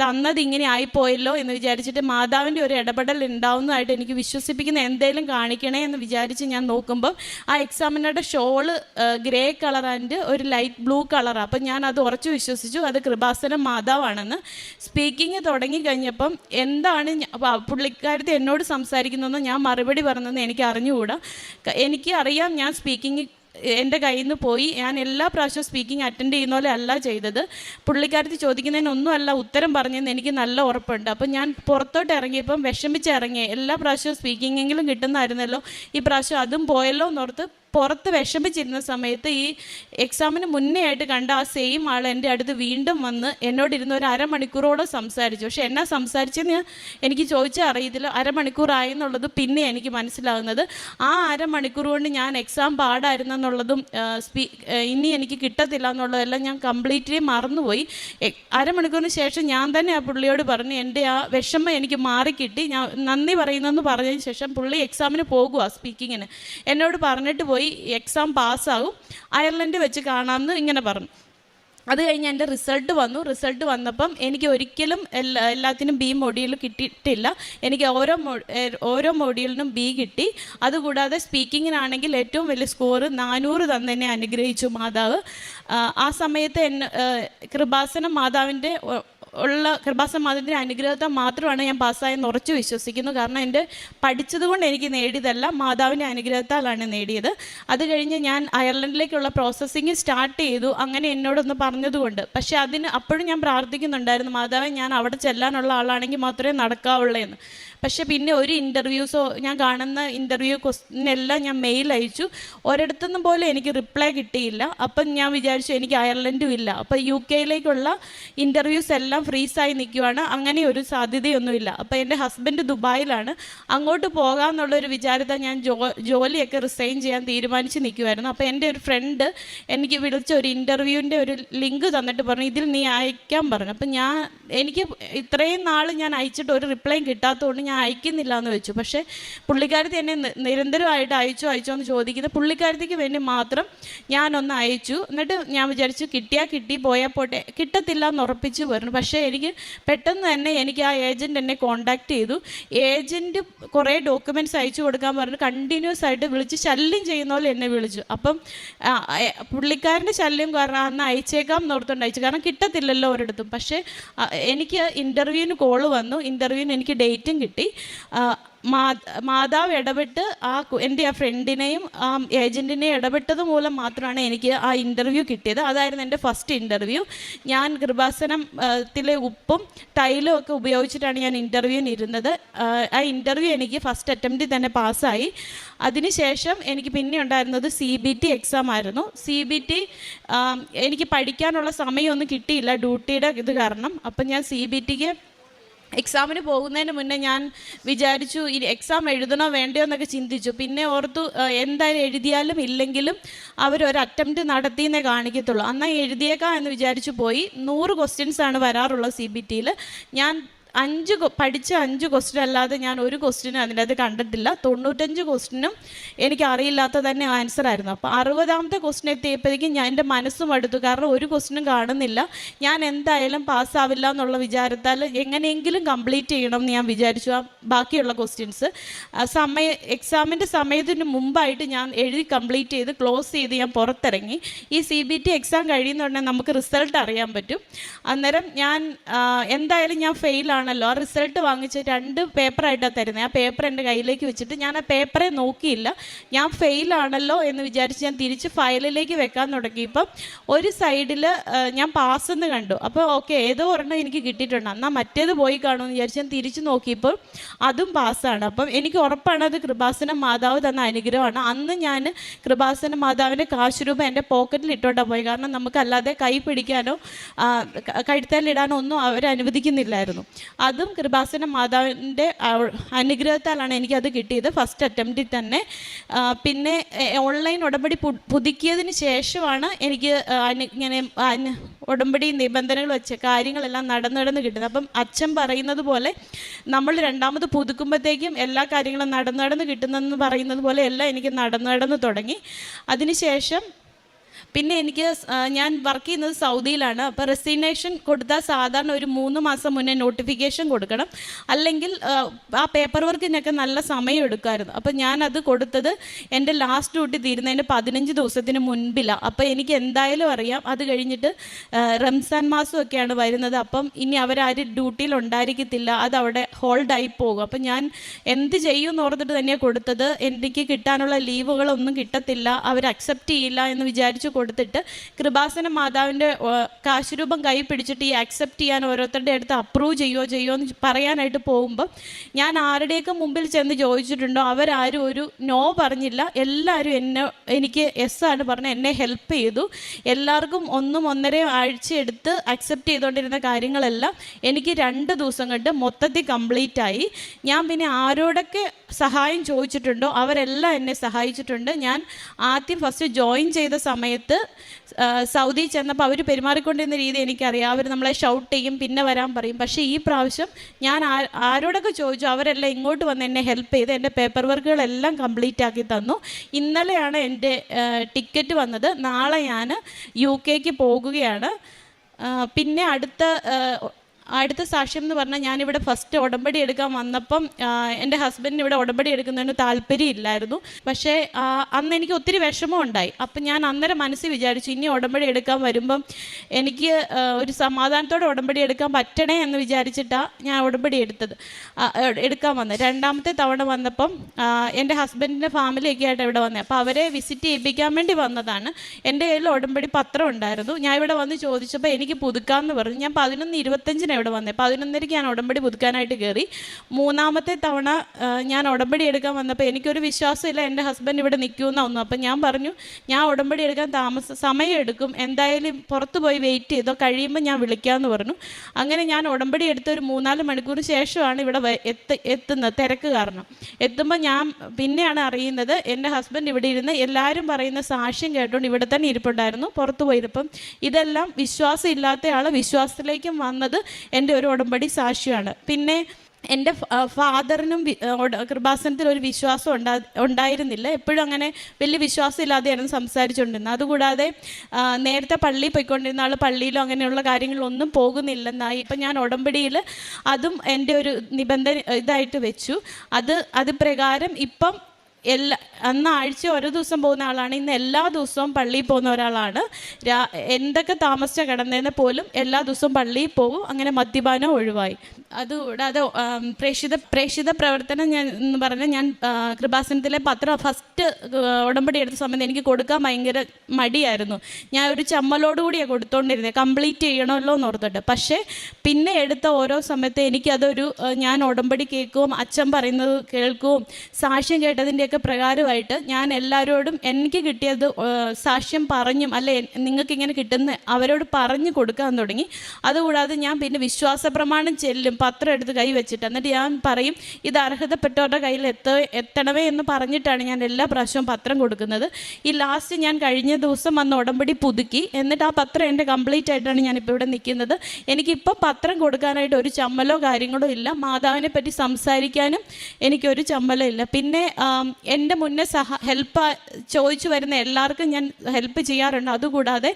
Speaker 5: തന്നത് ഇങ്ങനെ ആയിപ്പോയല്ലോ എന്ന് വിചാരിച്ചിട്ട് മാതാവിന്റെ ഒരു ഇടപെടൽ ഉണ്ടാവുന്നതായിട്ട് എനിക്ക് വിശ്വസിപ്പിക്കുന്ന എന്തെങ്കിലും കാണിക്കണേ എന്ന് വിചാരിച്ച് ഞാൻ നോക്കുമ്പം ആ എക്സാമിനറുടെ ഷോൾ ഗ്രേ കളർ ആൻഡ് ഒരു ലൈറ്റ് ബ്ലൂ കളറാണ്. അപ്പം ഞാൻ അത് ഉറച്ചു വിശ്വസിച്ചു അത് കൃപാസനം മാതാവാണെന്ന്. സ്പീക്കിംഗ് തുടങ്ങി കഴിഞ്ഞപ്പം എന്താണ് പുള്ളിക്കാരത്തി എന്നോട് സംസാരിക്കുന്നതെന്ന് ഞാൻ മറുപടി പറഞ്ഞതെന്ന് എനിക്ക് അറിഞ്ഞുകൂടാ എനിക്ക് അറിയാം ഞാൻ സ്പീക്കിംഗ് എന്റെ കയ്യിൽ നിന്ന് പോയി. ഞാൻ എല്ലാ പ്രാവശ്യവും സ്പീക്കിംഗ് അറ്റൻഡ് ചെയ്യുന്ന പോലെ അല്ല ചെയ്തത്. പുള്ളിക്കാരത്തി ചോദിക്കുന്നതിനൊന്നും അല്ല ഉത്തരം പറഞ്ഞതെന്ന് എനിക്ക് നല്ല ഉറപ്പുണ്ട്. അപ്പം ഞാൻ പുറത്തോട്ട് ഇറങ്ങിയപ്പം വിഷമിച്ച് ഇറങ്ങി. എല്ലാ പ്രാവശ്യവും സ്പീക്കിങ്ങെങ്കിലും കിട്ടുന്നതായിരുന്നല്ലോ. ഈ പ്രാവശ്യം അതും പോയല്ലോ എന്നോർത്ത് പുറത്ത് വിഷമിച്ചിരുന്ന സമയത്ത് ഈ എക്സാമിന് മുന്നേ ആയിട്ട് കണ്ട ആ സെയിം ആൾ എന്റെ അടുത്ത് വീണ്ടും വന്ന് എന്നോട് ഇരുന്ന് ഒരു അരമണിക്കൂറോളം സംസാരിച്ചു. പക്ഷെ എന്നാ സംസാരിച്ചെന്ന് ഞാൻ എനിക്ക് ചോദിച്ചാൽ അറിയത്തില്ല. അരമണിക്കൂറായി എന്നുള്ളത് പിന്നെ എനിക്ക് മനസ്സിലാകുന്നത് ആ അരമണിക്കൂർ കൊണ്ട് ഞാൻ എക്സാം പാടായിരുന്നെന്നുള്ളതും എന്നുള്ളതും സ്പീ ഇനി എനിക്ക് കിട്ടത്തില്ല എന്നുള്ളതെല്ലാം ഞാൻ കംപ്ലീറ്റ്ലി മറന്നുപോയി. അരമണിക്കൂറിന് ശേഷം ഞാൻ തന്നെ ആ പുള്ളിയോട് പറഞ്ഞു എന്റെ ആ വിഷമം എനിക്ക് മാറിക്കിട്ടി. ഞാൻ നന്ദി പറയുന്നെന്ന് പറഞ്ഞതിന് ശേഷം പുള്ളി എക്സാമിന് പോകുക സ്പീക്കിങ്ങിന് എന്നോട് പറഞ്ഞിട്ട് പോയി. എക്സാം പാസ്സാകും. അയർലൻഡ് വെച്ച് കാണാമെന്ന് ഇങ്ങനെ പറഞ്ഞു. അത് കഴിഞ്ഞ് എന്റെ റിസൾട്ട് വന്നു. റിസൾട്ട് വന്നപ്പം എനിക്ക് ഒരിക്കലും എല്ലാ എല്ലാത്തിനും ബി മൊഡ്യൂൾ കിട്ടിയിട്ടില്ല. എനിക്ക് ഓരോ ഓരോ മൊഡ്യൂളിനും ബി കിട്ടി. അതുകൂടാതെ സ്പീക്കിങ്ങിനാണെങ്കിൽ ഏറ്റവും വലിയ സ്കോർ നാനൂറ് തന്നെ അനുഗ്രഹിച്ചു മാതാവ്. ആ, സമയത്ത് എന്നെ കൃപാസനം മാതാവിന്റെ ഉള്ള കൃപാസനം മാതാവിന്റെ അനുഗ്രഹത്താൽ മാത്രമാണ് ഞാൻ പാസ്സായെന്ന് ഉറച്ചു വിശ്വസിക്കുന്നു. കാരണം എന്റെ പഠിച്ചതുകൊണ്ട് എനിക്ക് നേടിയതല്ല മാതാവിന്റെ അനുഗ്രഹത്താലാണ് നേടിയത്. അത് കഴിഞ്ഞ് ഞാൻ അയർലൻഡിലേക്കുള്ള പ്രോസസ്സിങ് സ്റ്റാർട്ട് ചെയ്തു അങ്ങനെ എന്നോടൊന്ന് പറഞ്ഞതുകൊണ്ട്. പക്ഷേ അതിന് അപ്പോഴും ഞാൻ പ്രാർത്ഥിക്കുന്നുണ്ടായിരുന്നു മാതാവെ ഞാൻ അവിടെ ചെല്ലാനുള്ള ആളാണെങ്കിൽ മാത്രമേ നടക്കാവുള്ളൂ എന്ന് പക്ഷേ പിന്നെ ഒരു ഇന്റർവ്യൂസോ ഞാൻ കാണുന്ന ഇന്റർവ്യൂ ക്വസ്റ്റിനെല്ലാം ഞാൻ മെയിൽ അയച്ചു. ഒരിടത്തുനിന്നും പോലും എനിക്ക് റിപ്ലൈ കിട്ടിയില്ല. അപ്പം ഞാൻ വിചാരിച്ചു എനിക്ക് അയർലൻഡും ഇല്ല. അപ്പം യു കെയിലേക്കുള്ള ഇന്റർവ്യൂസ് എല്ലാം ഫ്രീസായി നിൽക്കുവാണ് അങ്ങനെ ഒരു സാധ്യതയൊന്നുമില്ല. അപ്പം എന്റെ ഹസ്ബൻഡ് ദുബായിലാണ്. അങ്ങോട്ട് പോകാമെന്നുള്ളൊരു വിചാരത്തെ ഞാൻ ജോ ജോലിയൊക്കെ റിസൈൻ ചെയ്യാൻ തീരുമാനിച്ച് നിൽക്കുമായിരുന്നു അപ്പോൾ എന്റെ ഒരു ഫ്രണ്ട് എനിക്ക് വിളിച്ച ഒരു ഇന്റർവ്യൂവിന്റെ ഒരു ലിങ്ക് തന്നിട്ട് പറഞ്ഞു ഇതിൽ നീ അയക്കാൻ പറഞ്ഞു. അപ്പം ഞാൻ എനിക്ക് ഇത്രയും നാൾ ഞാൻ അയച്ചിട്ട് ഒരു റിപ്ലൈ കിട്ടാത്തതുകൊണ്ട് ഞാൻ അയക്കുന്നില്ല എന്ന് വെച്ചു. പക്ഷേ പുള്ളിക്കാരത്തി എന്നെ നിരന്തരമായിട്ട് അയച്ചോ അയച്ചോ എന്ന് ചോദിക്കുന്നത് പുള്ളിക്കാരത്തിക്ക് വേണ്ടി മാത്രം ഞാനൊന്ന് അയച്ചു. എന്നിട്ട് ഞാൻ വിചാരിച്ചു കിട്ടിയാൽ കിട്ടി പോയാൽ പോട്ടെ. കിട്ടത്തില്ല എന്ന് ഉറപ്പിച്ച് പറഞ്ഞു. പക്ഷേ എനിക്ക് പെട്ടെന്ന് തന്നെ എനിക്ക് ആ ഏജന്റ് എന്നെ കോണ്ടാക്ട് ചെയ്തു. ഏജന്റ് കുറേ ഡോക്യുമെന്റ്സ് അയച്ചു കൊടുക്കാൻ പറഞ്ഞു. കണ്ടിന്യൂസ് ആയിട്ട് വിളിച്ച് ശല്യം ചെയ്യുന്ന പോലെ എന്നെ വിളിച്ചു. അപ്പം പുള്ളിക്കാരന്റെ ശല്യം കാരണം അന്ന് അയച്ചേക്കാം എന്നോർത്തുകൊണ്ട് അയച്ചു. കാരണം കിട്ടത്തില്ലല്ലോ ഒരിടത്തും. പക്ഷേ എനിക്ക് ഇന്റർവ്യൂവിന് കോൾ വന്നു. ഇന്റർവ്യൂവിന് എനിക്ക് ഡേറ്റും കിട്ടി. മാ- മാതാവ് ഇടപെട്ട് ആ എന്റെ ആ ഫ്രണ്ടിനെയും ആ ഏജന്റിനെയും ഇടപെട്ടത് മൂലം മാത്രമാണ് എനിക്ക് ആ ഇന്റർവ്യൂ കിട്ടിയത്. അതായിരുന്നു എന്റെ ഫസ്റ്റ് ഇന്റർവ്യൂ. ഞാൻ കൃപാസനത്തിലെ ഉപ്പും ടൈലും ഒക്കെ ഉപയോഗിച്ചിട്ടാണ് ഞാൻ ഇന്റർവ്യൂവിന് ഇരുന്നത്. ആ ഇന്റർവ്യൂ എനിക്ക് ഫസ്റ്റ് അറ്റംപ്റ്റിൽ തന്നെ പാസ്സായി. അതിനുശേഷം എനിക്ക് പിന്നെ ഉണ്ടായിരുന്നത് സി ബി ടി എക്സാം ആയിരുന്നു. സി ബി ടി എനിക്ക് പഠിക്കാനുള്ള സമയമൊന്നും കിട്ടിയില്ല ഡ്യൂട്ടിയുടെ ഇത് കാരണം. അപ്പം ഞാൻ സി ബി ടിക്ക് എക്സാമിന് പോകുന്നതിന് മുന്നേ ഞാൻ വിചാരിച്ചു ഈ എക്സാം എഴുതണോ വേണ്ടയോ എന്നൊക്കെ ചിന്തിച്ചു. പിന്നെ ഓർത്തു എന്തായാലും എഴുതിയാലും ഇല്ലെങ്കിലും അവരൊരു അറ്റംപ്റ്റ് നടത്തിയെന്നേ കാണിക്കത്തുള്ളൂ. അന്നാ എഴുതിയേക്കാം എന്ന് വിചാരിച്ചു പോയി. നൂറ് ക്വസ്റ്റ്യൻസ് ആണ് വരാറുള്ളത് സി ബി ടിയിൽ ഞാൻ അഞ്ച് പഠിച്ച അഞ്ച് ക്വസ്റ്റ്യൻ അല്ലാതെ ഞാൻ ഒരു ക്വസ്റ്റ്യനും അത് കണ്ടിട്ടില്ല. തൊണ്ണൂറ്റഞ്ച് ക്വസ്റ്റ്യനും എനിക്ക് അറിയില്ലാത്ത തന്നെ ആൻസർ ആയിരുന്നു. അപ്പോൾ അറുപതാമത്തെ ക്വസ്റ്റ്യൻ എത്തിയപ്പോഴേക്കും ഞാൻ എന്റെ മനസ്സും അടുത്തു കാരണം ഒരു ക്വസ്റ്റ്യനും കാണുന്നില്ല. ഞാൻ എന്തായാലും പാസ്സാവില്ല എന്നുള്ള വിചാരത്താൽ എങ്ങനെയെങ്കിലും കംപ്ലീറ്റ് ചെയ്യണം എന്ന് ഞാൻ വിചാരിച്ചു. ആ ബാക്കിയുള്ള ക്വസ്റ്റ്യൻസ് സമയ എക്സാമിന്റെ സമയത്തിന് മുമ്പായിട്ട് ഞാൻ എഴുതി കംപ്ലീറ്റ് ചെയ്ത് ക്ലോസ് ചെയ്ത് ഞാൻ പുറത്തിറങ്ങി. ഈ സി ബി ടി എക്സാം കഴിയുന്നുണ്ടെങ്കിൽ നമുക്ക് റിസൾട്ട് അറിയാൻ പറ്റും. അന്നേരം ഞാൻ എന്തായാലും ഞാൻ ഫെയിലാണല്ലോ ആ റിസൾട്ട് വാങ്ങിച്ച് രണ്ട് പേപ്പറായിട്ടാണ് തരുന്നത് ആ പേപ്പർ എന്റെ കയ്യിലേക്ക് വെച്ചിട്ട് ഞാൻ ആ പേപ്പറെ നോക്കിയില്ല. ഞാൻ ഫെയിലാണല്ലോ എന്ന് വിചാരിച്ച് ഞാൻ തിരിച്ച് ഫയലിലേക്ക് വെക്കാൻ തുടങ്ങി തുടങ്ങിയപ്പം ഒരു സൈഡിൽ ഞാൻ പാസ് എന്ന് കണ്ടു. അപ്പോൾ ഓക്കെ ഏതോ ഒരെണ്ണം എനിക്ക് കിട്ടിയിട്ടുണ്ട്. എന്നാൽ മറ്റേത് പോയി കാണുമെന്ന് വിചാരിച്ച് ഞാൻ തിരിച്ച് നോക്കിയപ്പോൾ അതും പാസ്സാണ് അപ്പം എനിക്ക് ഉറപ്പാണ് അത് കൃപാസന മാതാവ് തന്ന അനുഗ്രഹമാണ്. അന്ന് ഞാൻ കൃപാസന മാതാവിന്റെ കാശ് രൂപ എന്റെ പോക്കറ്റിൽ ഇട്ടോണ്ടാണ് പോയി. കാരണം നമുക്കല്ലാതെ കൈ പിടിക്കാനോ കഴുത്തലിടാനോ ഒന്നും അവർ അനുവദിക്കുന്നില്ലായിരുന്നു. അതും കൃപാസന മാതാവിന്റെ അനുഗ്രഹത്താലാണ് എനിക്കത് കിട്ടിയത് ഫസ്റ്റ് അറ്റംപ്റ്റിൽ തന്നെ. പിന്നെ ഓൺലൈൻ ഉടമ്പടി പുതുക്കിയതിന് ശേഷമാണ് എനിക്ക് ഇങ്ങനെ ഉടമ്പടി നിബന്ധനകൾ വെച്ച് കാര്യങ്ങളെല്ലാം നടന്നു നടന്ന് കിട്ടുന്നത്. അപ്പം അച്ഛൻ പറയുന്നത് പോലെ നമ്മൾ രണ്ടാമത് പുതുക്കുമ്പോഴത്തേക്കും എല്ലാ കാര്യങ്ങളും നടന്നു നടന്ന് കിട്ടുന്നതെന്ന് പറയുന്നത് പോലെ എല്ലാം എനിക്ക് നടന്നു നടന്ന് തുടങ്ങി. അതിനുശേഷം പിന്നെ എനിക്ക് ഞാൻ വർക്ക് ചെയ്യുന്നത് സൗദിയിലാണ്. അപ്പോൾ റെസിഗ്നേഷൻ കൊടുത്താൽ സാധാരണ ഒരു മൂന്ന് മാസം മുന്നേ നോട്ടിഫിക്കേഷൻ കൊടുക്കണം. അല്ലെങ്കിൽ ആ, പേപ്പർ വർക്കിനൊക്കെ നല്ല സമയം എടുക്കുമായിരുന്നു. അപ്പോൾ ഞാനത് കൊടുത്തത് എന്റെ ലാസ്റ്റ് ഡ്യൂട്ടി തീരുന്നതിന് പതിനഞ്ച് ദിവസത്തിന് മുൻപിലാണ് അപ്പോൾ എനിക്ക് എന്തായാലും അറിയാം. അത് കഴിഞ്ഞിട്ട് റംസാൻ മാസമൊക്കെയാണ് വരുന്നത്. അപ്പം ഇനി അവരാരും ഡ്യൂട്ടിയിൽ ഉണ്ടായിരിക്കത്തില്ല. അത് അവിടെ ഹോൾഡായി പോകും. അപ്പം ഞാൻ എന്ത് ചെയ്യും എന്ന് ഓർത്തിട്ട് തന്നെയാണ് കൊടുത്തത്. എനിക്ക് കിട്ടാനുള്ള ലീവുകളൊന്നും കിട്ടത്തില്ല. അവർ അക്സെപ്റ്റ് ചെയ്യില്ല എന്ന് വിചാരിച്ച് കൊടുത്തിട്ട് കൃപാസന മാതാവിന്റെ കാശുരൂപം കൈ പിടിച്ചിട്ട് ഈ അക്സെപ്റ്റ് ചെയ്യാൻ ഓരോരുത്തരുടെ അടുത്ത് അപ്രൂവ് ചെയ്യുമോ ചെയ്യുമോ എന്ന് പറയാനായിട്ട് പോകുമ്പോൾ ഞാൻ ആരുടെയൊക്കെ മുമ്പിൽ ചെന്ന് ചോദിച്ചിട്ടുണ്ടോ അവരാരും ഒരു നോ പറഞ്ഞില്ല. എല്ലാവരും എന്നെ എനിക്ക് എസ് ആണ് പറഞ്ഞത് എന്നെ ഹെൽപ്പ് ചെയ്തു. എല്ലാവർക്കും ഒന്നും ഒന്നര ആഴ്ച എടുത്ത് അക്സെപ്റ്റ് ചെയ്തുകൊണ്ടിരുന്ന കാര്യങ്ങളെല്ലാം എനിക്ക് രണ്ട് ദിവസം കൊണ്ട് മൊത്തത്തിൽ കംപ്ലീറ്റ് ആയി. ഞാൻ പിന്നെ ആരോടൊക്കെ സഹായം ചോദിച്ചിട്ടുണ്ടോ? അവരെല്ലാം എന്നെ സഹായിച്ചിട്ടുണ്ട്. ഞാൻ ആദ്യം ഫസ്റ്റ് ജോയിൻ ചെയ്ത സമയത്ത് സൗദി ചെന്നപ്പോൾ അവർ പെരുമാറിക്കൊണ്ടിരുന്ന രീതി എനിക്കറിയാം. അവർ നമ്മളെ ഷൗട്ട് ചെയ്യും പിന്നെ വരാൻ പറയും. പക്ഷേ ഈ പ്രാവശ്യം ഞാൻ ആരോടൊക്കെ ചോദിച്ചു അവരെല്ലാം ഇങ്ങോട്ട് വന്ന് എന്നെ ഹെൽപ്പ് ചെയ്ത് എന്റെ പേപ്പർ വർക്കുകളെല്ലാം കംപ്ലീറ്റ് ആക്കി തന്നു. ഇന്നലെയാണ് എന്റെ ടിക്കറ്റ് വന്നത്. നാളെ ഞാൻ യു കെക്ക് പോകുകയാണ്. പിന്നെ അടുത്ത അടുത്ത സാക്ഷ്യം എന്ന് പറഞ്ഞാൽ ഞാനിവിടെ ഫസ്റ്റ് ഉടമ്പടി എടുക്കാൻ വന്നപ്പം എന്റെ ഹസ്ബൻഡിന് ഇവിടെ ഉടമ്പടി എടുക്കുന്നതിന് താല്പര്യമില്ലായിരുന്നു പക്ഷേ അന്ന് എനിക്ക് ഒത്തിരി വിഷമം ഉണ്ടായി. അപ്പം ഞാൻ അന്നേരം മനസ്സിൽ വിചാരിച്ചു ഇനി ഉടമ്പടി എടുക്കാൻ വരുമ്പം എനിക്ക് ഒരു സമാധാനത്തോടെ ഉടമ്പടി എടുക്കാൻ പറ്റണേ എന്ന് വിചാരിച്ചിട്ടാണ് ഞാൻ ഉടമ്പടി എടുത്തത്. എടുക്കാൻ വന്നത്. രണ്ടാമത്തെ തവണ വന്നപ്പം എന്റെ ഹസ്ബൻഡിന്റെ ഫാമിലിയൊക്കെ ആയിട്ട് ഇവിടെ വന്നത് അപ്പോൾ അവരെ വിസിറ്റ് ചെയ്യിപ്പിക്കാൻ വേണ്ടി വന്നതാണ്. എന്റെ കയ്യിൽ ഉടമ്പടി പത്രം ഉണ്ടായിരുന്നു. ഞാൻ ഇവിടെ വന്ന് ചോദിച്ചപ്പോൾ എനിക്ക് പുതുക്കാമെന്ന് പറഞ്ഞു. ഞാൻ പതിനൊന്ന് ഇരുപത്തഞ്ചിനാണ് ഇവിടെ വന്നത് പതിനൊന്നരയ്ക്ക് ഞാൻ ഉടമ്പടി പുതുക്കാനായിട്ട് കയറി. മൂന്നാമത്തെ തവണ ഞാൻ ഉടമ്പടി എടുക്കാൻ വന്നപ്പോൾ എനിക്കൊരു വിശ്വാസമില്ല എന്റെ ഹസ്ബൻഡ് ഇവിടെ നിൽക്കുമെന്ന് വന്നു അപ്പം ഞാൻ പറഞ്ഞു ഞാൻ ഉടമ്പടി എടുക്കാൻ താമസ സമയം എടുക്കും. എന്തായാലും പുറത്ത് പോയി വെയിറ്റ് ചെയ്തോ കഴിയുമ്പോൾ ഞാൻ വിളിക്കാമെന്ന് പറഞ്ഞു. അങ്ങനെ ഞാൻ ഉടമ്പടി എടുത്ത ഒരു മൂന്നാൽ മണിക്കൂർ ശേഷമാണ് ഇവിടെ എത്ത് എത്തുന്നത്. തിരക്ക് കാരണം. എത്തുമ്പോൾ ഞാൻ പിന്നെയാണ് അറിയുന്നത് എന്റെ ഹസ്ബൻഡ് ഇവിടെ ഇരുന്ന് എല്ലാവരും പറയുന്ന സാക്ഷ്യം കേട്ടുകൊണ്ട് ഇവിടെ തന്നെ ഇരിപ്പുണ്ടായിരുന്നു. പുറത്ത് പോയിരുപ്പം ഇതെല്ലാം വിശ്വാസം ഇല്ലാത്ത ആൾ വിശ്വാസത്തിലേക്കും വന്നത് എന്റെ ഒരു ഉടമ്പടി സാക്ഷിയാണ്. പിന്നെ എന്റെ ഫാദറിനും കൃപാസനത്തിൽ ഒരു വിശ്വാസം ഉണ്ടാ ഉണ്ടായിരുന്നില്ല. എപ്പോഴും അങ്ങനെ വലിയ വിശ്വാസം ഇല്ലാതെയായിരുന്നു സംസാരിച്ചുകൊണ്ടിരുന്നത്. അതുകൂടാതെ നേരത്തെ പള്ളിയിൽ പോയിക്കൊണ്ടിരുന്ന ആൾ പള്ളിയിലോ അങ്ങനെയുള്ള കാര്യങ്ങളൊന്നും പോകുന്നില്ലെന്നായി ഇപ്പം ഞാൻ ഉടമ്പടിയിൽ അതും എന്റെ ഒരു നിബന്ധന ഇതായിട്ട് വെച്ചു. അത് അത് പ്രകാരം ഇപ്പം എല്ലാ അന്ന് ആഴ്ച ഓരോ ദിവസം പോകുന്ന ആളാണ് ഇന്ന് എല്ലാ ദിവസവും പള്ളിയിൽ പോകുന്ന ഒരാളാണ്. രാ എന്തൊക്കെ താമസിച്ച കിടന്നതെന്ന് പോലും എല്ലാ ദിവസവും പള്ളിയിൽ പോകും. അങ്ങനെ മദ്യപാനം ഒഴിവായി. അതുകൂടാതെ പ്രേക്ഷിത പ്രേക്ഷിത പ്രവർത്തനം ഞാൻ എന്ന് പറഞ്ഞാൽ ഞാൻ കൃപാസനത്തിലെ പത്രം ഫസ്റ്റ് ഉടമ്പടി എടുത്ത സമയത്ത് എനിക്ക് കൊടുക്കാൻ ഭയങ്കര മടിയായിരുന്നു. ഞാൻ ഒരു ചമ്മലോടുകൂടിയാണ് കൊടുത്തോണ്ടിരുന്നത് കംപ്ലീറ്റ് ചെയ്യണമല്ലോ എന്ന് ഓർത്തിട്ട്. പക്ഷേ പിന്നെ എടുത്ത ഓരോ സമയത്ത് എനിക്കതൊരു ഞാൻ ഉടമ്പടി കേൾക്കുകയും അച്ഛൻ പറയുന്നത് കേൾക്കുകയും സാക്ഷ്യം കേട്ടതിന്റെയൊക്കെ പ്രകാരമായിട്ട് ഞാൻ എല്ലാവരോടും എനിക്ക് കിട്ടിയത് സാക്ഷ്യം പറഞ്ഞും അല്ലെ നിങ്ങൾക്ക് ഇങ്ങനെ കിട്ടുന്ന അവരോട് പറഞ്ഞു കൊടുക്കാൻ തുടങ്ങി. അതുകൂടാതെ ഞാൻ പിന്നെ വിശ്വാസ പ്രമാണം ചെല്ലും പത്രം എടുത്ത് കൈ വെച്ചിട്ട്. എന്നിട്ട് ഞാൻ പറയും ഇത് അർഹതപ്പെട്ടവരുടെ കയ്യിൽ എത്ത എത്തണമേ എന്ന് പറഞ്ഞിട്ടാണ് ഞാൻ എല്ലാ പ്രാവശ്യവും പത്രം കൊടുക്കുന്നത്. ഈ ലാസ്റ്റ് ഞാൻ കഴിഞ്ഞ ദിവസം വന്ന് ഉടമ്പടി പുതുക്കി. എന്നിട്ട് ആ പത്രം എന്റെ കംപ്ലീറ്റ് ആയിട്ടാണ് ഞാനിപ്പോൾ ഇവിടെ നിൽക്കുന്നത്. എനിക്കിപ്പോൾ പത്രം കൊടുക്കാനായിട്ട് ഒരു ചമ്മലോ കാര്യങ്ങളോ ഇല്ല. മാതാവിനെ പറ്റി സംസാരിക്കാനും എനിക്കൊരു ചമ്മലോ ഇല്ല. പിന്നെ എന്റെ മുന്നേ സഹ ഹെൽപ്പ് ചോദിച്ചു വരുന്ന എല്ലാവർക്കും ഞാൻ ഹെൽപ്പ് ചെയ്യാറുണ്ട്. അതുകൂടാതെ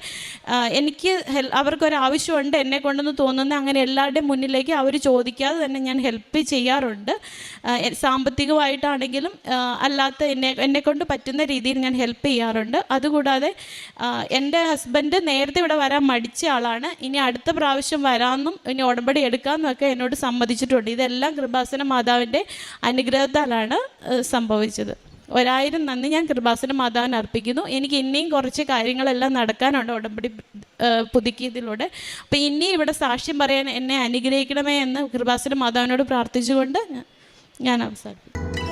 Speaker 5: എനിക്ക് അവർക്കൊരാവശ്യമുണ്ട് എന്നെ കൊണ്ടെന്ന് തോന്നുന്ന അങ്ങനെ എല്ലാവരുടെയും മുന്നിലേക്ക് അവർ ചോദിക്കാതെ തന്നെ ഞാൻ ഹെൽപ്പ് ചെയ്യാറുണ്ട്. സാമ്പത്തികമായിട്ടാണെങ്കിലും അല്ലാത്ത എന്നെ എന്നെ കൊണ്ട് പറ്റുന്ന രീതിയിൽ ഞാൻ ഹെൽപ്പ് ചെയ്യാറുണ്ട്. അതുകൂടാതെ എന്റെ ഹസ്ബൻഡ് നേരത്തെ ഇവിടെ വരാൻ മടിച്ച ആളാണ്. ഇനി അടുത്ത പ്രാവശ്യം വരാമെന്നും ഇനി ഉടമ്പടി എടുക്കാമെന്നൊക്കെ എന്നോട് സമ്മതിച്ചിട്ടുണ്ട്. ഇതെല്ലാം കൃപാസന മാതാവിന്റെ അനുഗ്രഹത്താലാണ് സംഭവിച്ചത്. ഒരായിരം നന്ദി. ഞാൻ കൃപാസന മാതാവിന് അർപ്പിക്കുന്നു. എനിക്ക് ഇനിയും കുറച്ച് കാര്യങ്ങളെല്ലാം നടക്കാനുണ്ട് ഉടമ്പടി പുതുക്കിയതിലൂടെ. അപ്പം ഇനിയും ഇവിടെ സാക്ഷ്യം പറയാൻ എന്നെ അനുഗ്രഹിക്കണമേ എന്ന് കൃപാസന മാതാവിനോട് പ്രാർത്ഥിച്ചുകൊണ്ട് ഞാൻ- ഞാൻ അവസാനിപ്പിക്കും